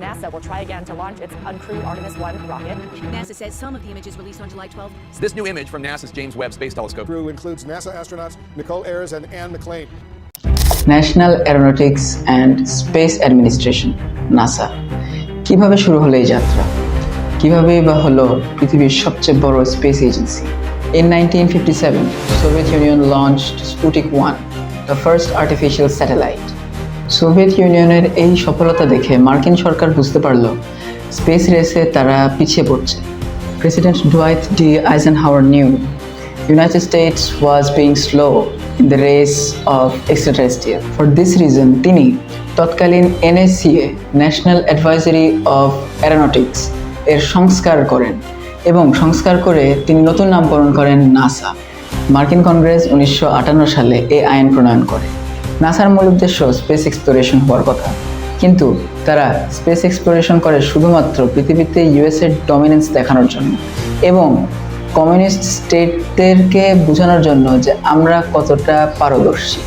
NASA will try again to launch its uncrewed Artemis 1 rocket. NASA says some of the images released on July 12th This new image from NASA's James Webb Space Telescope crew includes NASA astronauts Nicole Ayers and Anne McLean. National aeronautics and space administration NASA কিভাবে শুরু হলো এই যাত্রা কিভাবে বা হলো পৃথিবীর সবচেয়ে বড় space agency in nineteen fifty seven Soviet Union launched Sputnik one the first artificial satellite Soviet ইউনিয়নের এই সফলতা দেখে মার্কিন সরকার বুঝতে পারল স্পেস রেসে তারা পিছিয়ে পড়ছে। President Dwight D Eisenhower new United States was being slow in the race of extraterrestrial. For this reason, তিনি তৎকালীন NSCA national advisory of aeronautics এর সংস্কার করেন এবং সংস্কার করে তিনি নতুন নামকরণ করেন নাসা। মার্কিন কংগ্রেস উনিশশো আটান্ন সালে এই আইন প্রণয়ন করে। নাসার মূল উদ্দেশ্য স্পেস এক্সপ্লোরেশন হওয়ার কথা। কিন্তু তারা স্পেস এক্সপ্লোরেশন করে শুধুমাত্র পৃথিবীতে ইউএসের ডমিনেন্স দেখানোর জন্য এবং কমিউনিস্ট স্টেটদেরকে বোঝানোর জন্য যে আমরা কতটা পারদর্শী।